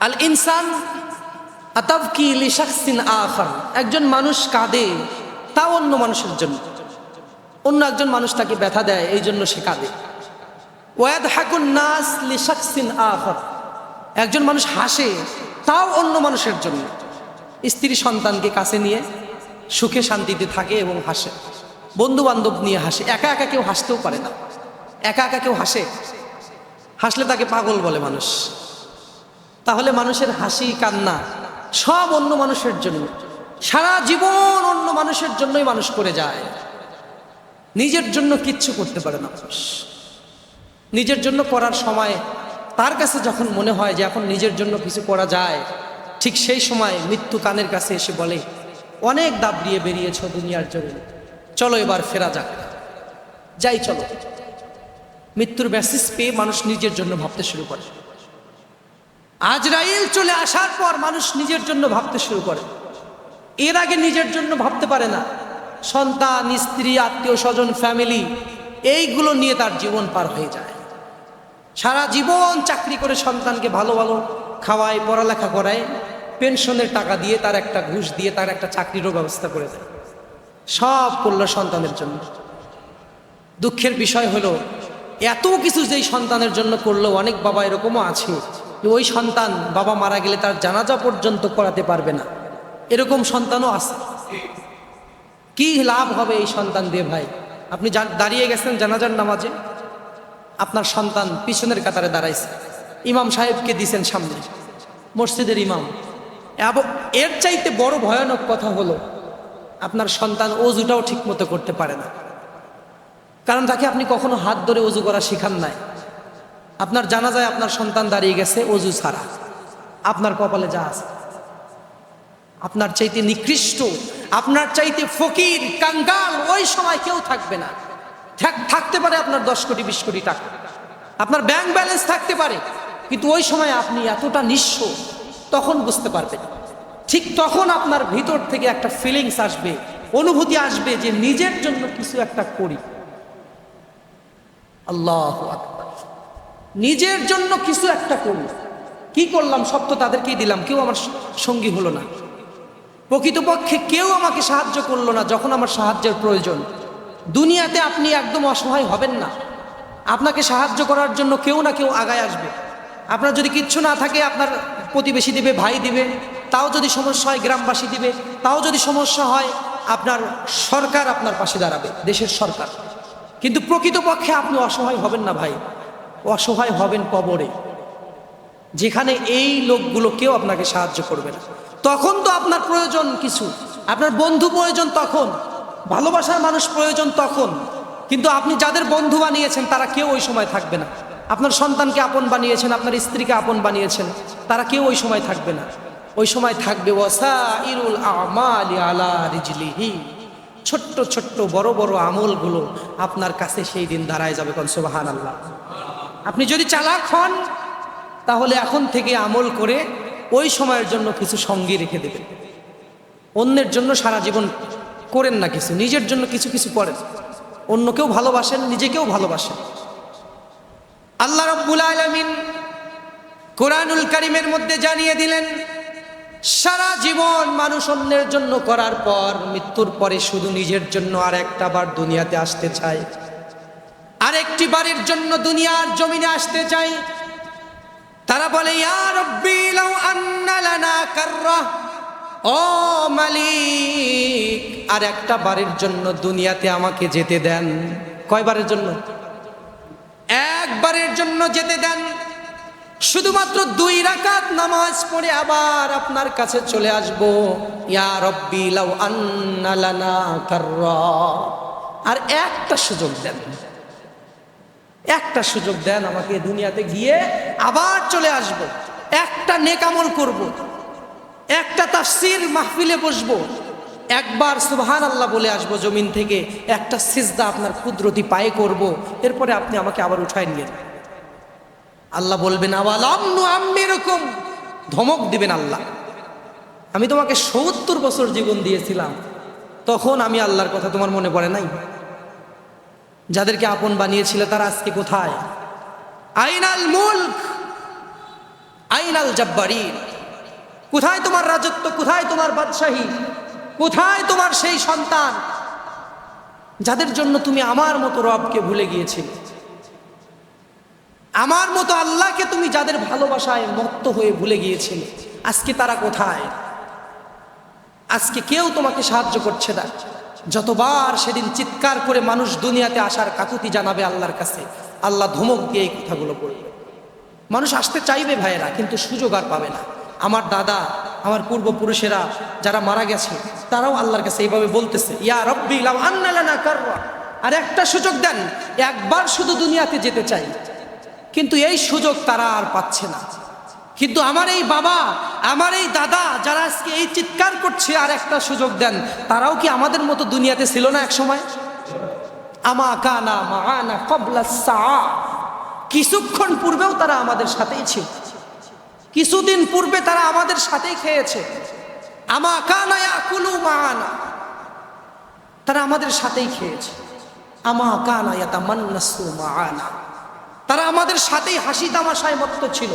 আল ইনসান আতাবকি একজন মানুষ কাঁদে, তাও অন্য মানুষের জন্য। অন্য একজন মানুষ তাকে ব্যথা দেয়, এই জন্য সে কাঁদে। ওয়াদ হাকুন নাস লিশাকসিন আখার। একজন মানুষ হাসে, তাও অন্য মানুষের জন্য। স্ত্রী সন্তানকে কাছে নিয়ে সুখে শান্তিতে থাকে এবং হাসে। বন্ধু বান্ধব নিয়ে হাসে। একা একা কেউ হাসতেও পারে না। একা একা কেউ হাসে? হাসলে তাকে পাগল বলে মানুষ। তাহলে মানুষের হাসি, কান্না সব অন্য মানুষের জন্য। সারা জীবন অন্য মানুষের জন্যই মানুষ করে যায়। নিজের জন্য কিচ্ছু করতে পারে না মানুষ। নিজের জন্য করার সময় তার কাছে যখন মনে হয় যে এখন নিজের জন্য কিছু করা যায়, ঠিক সেই সময় মৃত্যু কানের কাছে এসে বলে, অনেক দাব দিয়ে বেরিয়েছ দুনিয়ার জন্য। চলো এবার ফেরা যাক। যাই চলো। মৃত্যুর ব্যাসিস পেয়ে মানুষ নিজের জন্য ভাবতে শুরু করে। আজরাইল চলে আসার পর মানুষ নিজের জন্য ভাবতে শুরু করে। এর আগে নিজের জন্য ভাবতে পারে না। সন্তান, স্ত্রী, আত্মীয় স্বজন ফ্যামিলি এইগুলো নিয়ে তার জীবন পার হয়ে যায়। সারা জীবন চাকরি করে সন্তানকে ভালো ভালো খাওয়ায়, পড়ালেখা করায়, পেনশনের টাকা দিয়ে তার একটা ঘুষ দিয়ে তার একটা চাকরিরও ব্যবস্থা করে দেয়। সব করল সন্তানের জন্য। দুঃখের বিষয় হলো, এত কিছু যেই সন্তানের জন্য করল, অনেক বাবা এরকমও আছে। ওই সন্তান বাবা মারা গেলে তার জানাজা পর্যন্ত করাতে পারবে না। এরকম সন্তানও আছে। কি লাভ হবে এই সন্তান দিয়ে ভাই? আপনি দাঁড়িয়ে গেছেন জানাজার নামাজে, আপনার সন্তান পিছনের কাতারে দাঁড়াইছে। ইমাম সাহেবকে দিছেন সামনে, মসজিদের ইমাম। এবং এর চাইতে বড় ভয়ানক কথা হলো, আপনার সন্তান অজুটাও ঠিক মতো করতে পারে না। কারণ তাকে আপনি কখনো হাত ধরে অজু করা শেখান নাই। আপনার জানা যায় আপনার সন্তান দাঁড়িয়ে গেছে, অজু ছাড়া। আপনার কপালে যা আছে। আপনার চাইতে নিকৃষ্ট, আপনার চাইতে ফকির, কাঙ্গাল, ওই সময় কেউ থাকবে না। থাক- থাকতে পারে আপনার দশ কোটি, বিশ কোটি টাকা। আপনার ব্যাংক ব্যালেন্স থাকতে পারে, কিন্তু ওই সময় আপনি এতটা নিঃস্ব, তখন বুঝতে পারবেন। ঠিক তখন আপনার ভিতর থেকে একটা ফিলিংস আসবে, অনুভূতি আসবে যে নিজের জন্য কিছু একটা করি। আল্লাহ আকবার। নিজের জন্য কিছু একটা করি কি করলাম? সব তো তাদেরকেই দিলাম। কেউ আমার সঙ্গী হলো না। প্রকৃতপক্ষে কেউ আমাকে সাহায্য করল না যখন আমার সাহায্যের প্রয়োজন। দুনিয়াতে আপনি একদম অসহায় হবেন না। আপনাকে সাহায্য করার জন্য কেউ না কেউ আগায় আসবে। আপনার যদি কিচ্ছু না থাকে, আপনার প্রতিবেশী দিবে, ভাই দিবে, তাও যদি সমস্যা হয়, গ্রামবাসী দিবে, তাও যদি সমস্যা হয়, আপনার সরকার আপনার পাশে দাঁড়াবে, দেশের সরকার। কিন্তু প্রকৃতপক্ষে আপনি অসহায় হবেন না, ভাই। অসহায় হবেন কবরে। যেখানে এই লোকগুলো কেউ আপনাকে সাহায্য করবে না। তখন তো আপনার প্রয়োজন কিছু। আপনার বন্ধু প্রয়োজন তখন। ভালোবাসার মানুষ প্রয়োজন তখন। কিন্তু আপনি যাদের বন্ধু বানিয়েছেন, তারা কেউ ওই সময় থাকবে না। আপনার সন্তানকে আপন বানিয়েছেন, আপনার স্ত্রীকে আপন বানিয়েছেন, তারা কেউ ওই সময় থাকবে না। ওই সময় থাকবে ছোট্ট ছোট্ট, বড় বড় আমলগুলো আপনার কাছে সেই দিন দাঁড়ায় যাবে কনসুবাহান আল্লাহ আপনি যদি চালাক হন, তাহলে এখন থেকে আমল করে ওই সময়ের জন্য কিছু সঙ্গী রেখে দেবেন। অন্যের জন্য সারা জীবন করেন না কিছু, নিজের জন্য কিছু কিছু করেন। অন্যকেও ভালোবাসেন, নিজেকেও ভালোবাসেন। আল্লাহ রব্বুল আলমিন কোরআনুল করিমের মধ্যে জানিয়ে দিলেন, সারা জীবন মানুষ অন্যের জন্য করার পর মৃত্যুর পরে শুধু নিজের জন্য আর একটা বার দুনিয়াতে আসতে চায়। আরেকটি বারের জন্য দুনিয়ার জমিনে আসতে চাই। তারা বলে ও মালিক, আর একটা বারের জন্য দুনিয়াতে আমাকে যেতে দেন। কয়বারের জন্য? একবারের জন্য যেতে দেন। শুধুমাত্র দুই রাকাত নামাজ পড়ে আবার আপনার কাছে চলে আসব। আর একটা সুযোগ দেন। একটা সুযোগ দেন আমাকে দুনিয়াতে গিয়ে আবার চলে আসব। একটা নেকামল করব। একটা তাফসির মাহফিলে বসবো। একবার সুবহান আল্লাহ বলে আসব জমিন থেকে, একটা সিজদা আপনার কুদরতি পায়ে করব। এরপরে আপনি আমাকে আবার উঠায় নিলেন আল্লাহ বলবেন আওয়ালামনু আম্মি এরকম ধমক দিবেন আল্লাহ। আমি তোমাকে সত্তর বছর জীবন দিয়েছিলাম। তখন আমি আল্লাহর কথা তোমার মনে পড়ে নাই? যাদেরকে আপন বানিয়েছিল তারা আজকে কোথায়? আইনাল মুল্ক, আইনাল জব্বারি কোথায় তোমার রাজত্ব? কোথায় তোমার বাদশাহী? কোথায় তোমার সেই সন্তান? যাদের জন্য তুমি আমার মতো রবকে ভুলে গিয়েছিলে। আমার মতো আল্লাহকে তুমি যাদের ভালোবাসায় মত্ত হয়ে ভুলে গিয়েছিলে, আজকে তারা কোথায়? আজকে কেউ তোমাকে সাহায্য করছে না। যতবার সেদিন চিৎকার করে মানুষ দুনিয়াতে আসার কাকুতি জানাবে আল্লাহর কাছে, আল্লাহ ধমক দিয়ে এই কথাগুলো বলবে। মানুষ আসতে চাইবে ভাইয়েরা, কিন্তু সুযোগ আর পাবে না। আমার দাদা, আমার পূর্বপুরুষেরা যারা মারা গেছে, তারাও আল্লাহর কাছে এইভাবে বলতেছে, ইয়া রব্বি লানা কাররা। আর একটা সুযোগ দেন, একবার শুধু দুনিয়াতে যেতে চাই, কিন্তু এই সুযোগ তারা আর পাচ্ছে না। কিন্তু আমার এই বাবা, আমার এই দাদা যারা আজকে এই চিৎকার করছে আর একটা সুযোগ দেন, তারাও কি আমাদের মতো দুনিয়াতে ছিল না এক সময় আমা কবলা সা কিছুক্ষণ পূর্বেও তারা আমাদের সাথেই ছিল। কিছুদিন পূর্বে তারা আমাদের সাথেই খেয়েছে। আমা কানা ইয়াকুলু মানা তারা আমাদের সাথেই খেয়েছে। আমা কানা ইয়াতামান্নাসু মানা তারা আমাদের সাথেই হাসি তামাশায় মত্ত ছিল।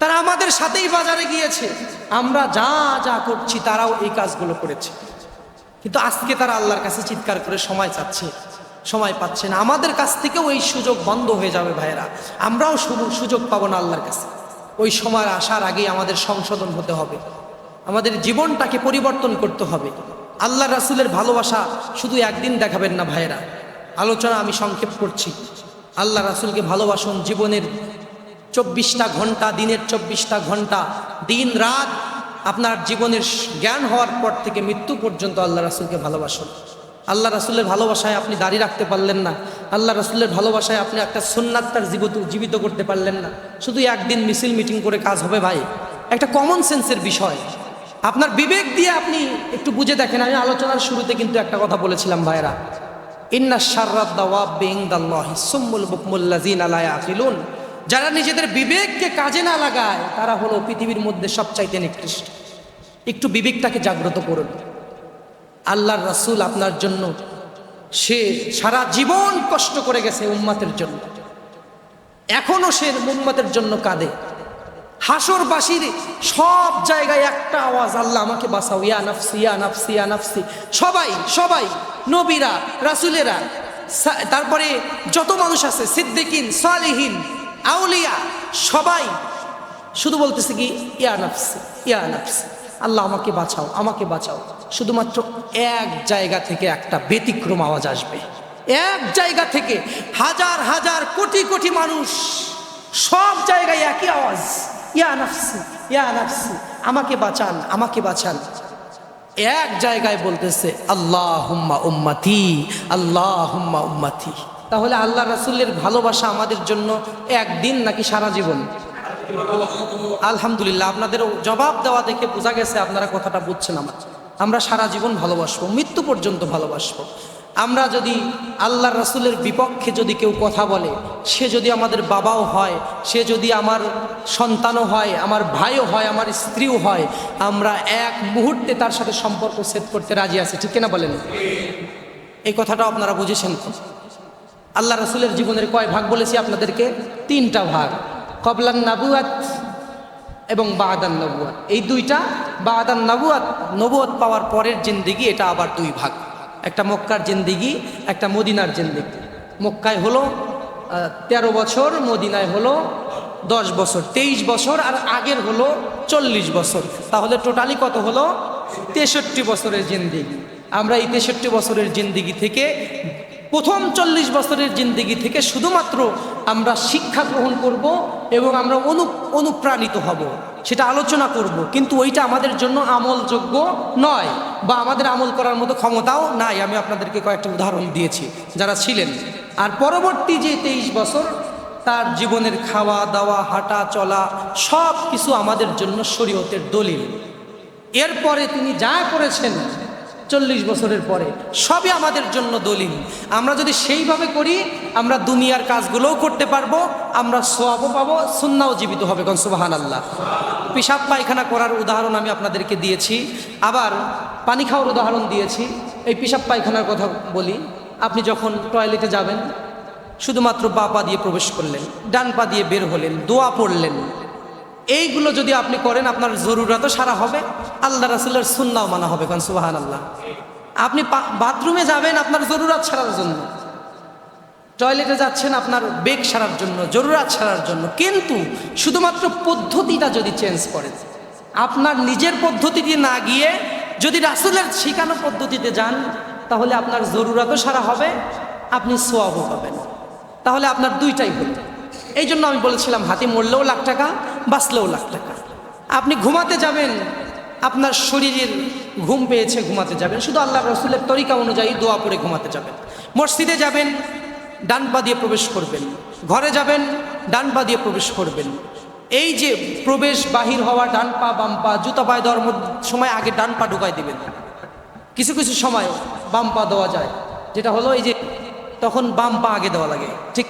তারা আমাদের সাথেই বাজারে গিয়েছে। আমরা যা যা করছি, তারাও এই কাজগুলো করেছে। কিন্তু আজকে তারা আল্লাহর কাছে চিৎকার করে সময় চাচ্ছে, সময় পাচ্ছে না। আমাদের কাছ থেকেও এই সুযোগ বন্ধ হয়ে যাবে ভাইয়েরা। আমরাও সুযোগ পাবো না আল্লাহর কাছে। ওই সময় আসার আগেই আমাদের সংশোধন হতে হবে। আমাদের জীবনটাকে পরিবর্তন করতে হবে। আল্লাহ রাসুলের ভালোবাসা শুধু একদিন দেখাবেন না ভাইয়েরা। আলোচনা আমি সংক্ষেপ করছি। আল্লাহ রাসুলকে ভালোবাসুন জীবনের চব্বিশটা ঘণ্টা, দিনের চব্বিশটা ঘণ্টা, দিন রাত আপনার জীবনের জ্ঞান হওয়ার পর থেকে মৃত্যু পর্যন্ত আল্লাহ রাসুলকে ভালোবাসুন। আল্লাহ রাসুলের ভালোবাসায় আপনি দাঁড়িয়ে রাখতে পারলেন না। আল্লাহ রাসুলের ভালোবাসায় আপনি একটা সুন্নাত্তার জীবিত জীবিত করতে পারলেন না। শুধু একদিন মিছিল মিটিং করে কাজ হবে ভাই। একটা কমন সেন্সের বিষয়। আপনার বিবেক দিয়ে আপনি একটু বুঝে দেখেন, আমি আলোচনার শুরুতে কিন্তু একটা কথা বলেছিলাম ভাইরা ইন্না শাররাদ দাওয়াব বিইনদাল্লাহি, সুম্মুল বুকমুল্লাযিনা লা ইয়াকিলুন। যারা নিজেদের বিবেককে কাজে না লাগায়, তারা হলো পৃথিবীর মধ্যে সবচাইতে নিকৃষ্ট। একটু বিবেকটাকে জাগ্রত করুন। আল্লাহর রাসূল আপনার জন্য সে সারা জীবন কষ্ট করে গেছে উম্মাতের জন্য। এখনও সে উম্মাতের জন্য কাঁদে। হাসরবাসীর সব জায়গায় একটা আওয়াজ, আল্লাহ আমাকে বাঁচাও। ইয়া নাফসি ইয়া নাফসি ইয়া নাফসি। সবাই সবাই, নবীরা, রাসুলেরা তারপরে যত মানুষ আছে, সিদ্দিকিন, সালিহিন আউলিয়া, সবাই শুধু বলতেছে কি, ইয়া নাফসি ইয়া নাফসি, আল্লাহ আমাকে বাঁচাও আমাকে বাঁচাও। শুধুমাত্র এক জায়গা থেকে একটা ব্যতিক্রম আওয়াজ আসবে। এক জায়গা থেকে হাজার হাজার, কোটি কোটি মানুষ সব জায়গায় একই আওয়াজ, ইয়া নাফসি ইয়া নাফসি, আমাকে বাঁচান আমাকে বাঁচান। এক জায়গায় বলতেছে আল্লাহ হুম্মা উম্মাতি আল্লাহ হুম্মা উম্মাতি। তাহলে আল্লাহ রাসুলের ভালোবাসা আমাদের জন্য একদিন নাকি সারা জীবন? আলহামদুলিল্লাহ আপনাদের জবাব দেওয়া দেখে বোঝা গেছে আপনারা কথাটা বুঝছেন আমার। আমরা সারা জীবন ভালোবাসবো, মৃত্যু পর্যন্ত ভালোবাসবো। আমরা যদি আল্লাহ রাসুলের বিপক্ষে যদি কেউ কথা বলে, সে যদি আমাদের বাবাও হয়, সে যদি আমার সন্তানও হয়, আমার ভাইও হয়, আমার স্ত্রীও হয়, আমরা এক মুহূর্তে তার সাথে সম্পর্ক সেট করতে রাজি আছি, ঠিক কিনা বলেন? এই কথাটাও আপনারা বুঝেছেন তো? আল্লাহ রসুলের জীবনের কয় ভাগ বলেছি আপনাদেরকে? তিনটা ভাগ। কবলান নাবুয়াত এবং বাদান নবুয়াত। এই দুইটা, বাদান নবুয়াত নবুয়াত পাওয়ার পরের জিন্দিগি, এটা আবার দুই ভাগ। একটা মক্কার জিন্দিগি, একটা মদিনার জিন্দিগি। মক্কায় হলো তেরো বছর, মদিনায় হলো দশ বছর, তেইশ বছর, আর আগের হলো চল্লিশ বছর। তাহলে টোটালি কত হলো? তেষট্টি বছরের জিন্দিগি। আমরা এই তেষট্টি বছরের জিন্দিগি থেকে প্রথম চল্লিশ বছরের জিন্দিগি থেকে শুধুমাত্র আমরা শিক্ষা গ্রহণ করব এবং আমরা অনু, অনুপ্রাণিত হব। সেটা আলোচনা করব। কিন্তু ওইটা আমাদের জন্য আমলযোগ্য নয় বা আমাদের আমল করার মতো ক্ষমতাও নাই। আমি আপনাদেরকে কয়েকটা উদাহরণ দিয়েছি, যারা ছিলেন। আর পরবর্তী যে তেইশ বছর, তার জীবনের খাওয়া দাওয়া, হাঁটা চলা সব কিছু আমাদের জন্য শরীয়তের দলিল। এরপরে তিনি যা করেছেন চল্লিশ বছরের পরে সবই আমাদের জন্য দলিল। আমরা যদি সেইভাবে করি, আমরা দুনিয়ার কাজগুলোও করতে পারব, আমরা সোয়াবও পাবো, সুন্নাও জীবিত হবে কোন সুবাহান আল্লাহ পেশাব পায়খানা করার উদাহরণ আমি আপনাদেরকে দিয়েছি। আবার পানি খাওয়ার উদাহরণ দিয়েছি। এই পেশাব পায়খানার কথা বলি। আপনি যখন টয়লেটে যাবেন, শুধুমাত্র বা পা দিয়ে প্রবেশ করলেন, ডান পা দিয়ে বের হলেন, দোয়া পড়লেন, এইগুলো যদি আপনি করেন, আপনার জরুরাতও সারা হবে। আল্লাহ রাসুলের সুন্নাও মানা হবে কারণ সুবাহান আল্লাহ আপনি বাথরুমে যাবেন আপনার জরুরাত ছাড়ার জন্য। টয়লেটে যাচ্ছেন আপনার বেগ সারার জন্য, জরুরাত সারার জন্য। কিন্তু শুধুমাত্র পদ্ধতিটা যদি চেঞ্জ করেন, আপনার নিজের পদ্ধতিতে না গিয়ে যদি রাসুলের শিখানো পদ্ধতিতে যান, তাহলে আপনার জরুরাতও সারা হবে, আপনি সোয়াবও পাবেন। তাহলে আপনার দুইটাই হল। এই জন্য আমি বলেছিলাম হাতি মরলেও লাখ টাকা, বাঁচলেও লাখ টাকা। আপনি ঘুমাতে যাবেন আপনার শরীরের ঘুম পেয়েছে, ঘুমাতে যাবেন। শুধু আল্লাহ রসুলের তরিকা অনুযায়ী দোয়া পরে ঘুমাতে যাবেন। মসজিদে যাবেন, ডান পা দিয়ে প্রবেশ করবেন। ঘরে যাবেন, ডান পা দিয়ে প্রবেশ করবেন। এই যে প্রবেশ বাহির হওয়া, ডান পা, বাম পা, জুতা পায়ে দেওয়ার সময় আগে ডান পা ঢুকাই দিবেন। কিছু কিছু সময় বাম পা দেওয়া যায়, যেটা হলো এই যে তখন বাম পা আগে দেওয়া লাগে। ঠিক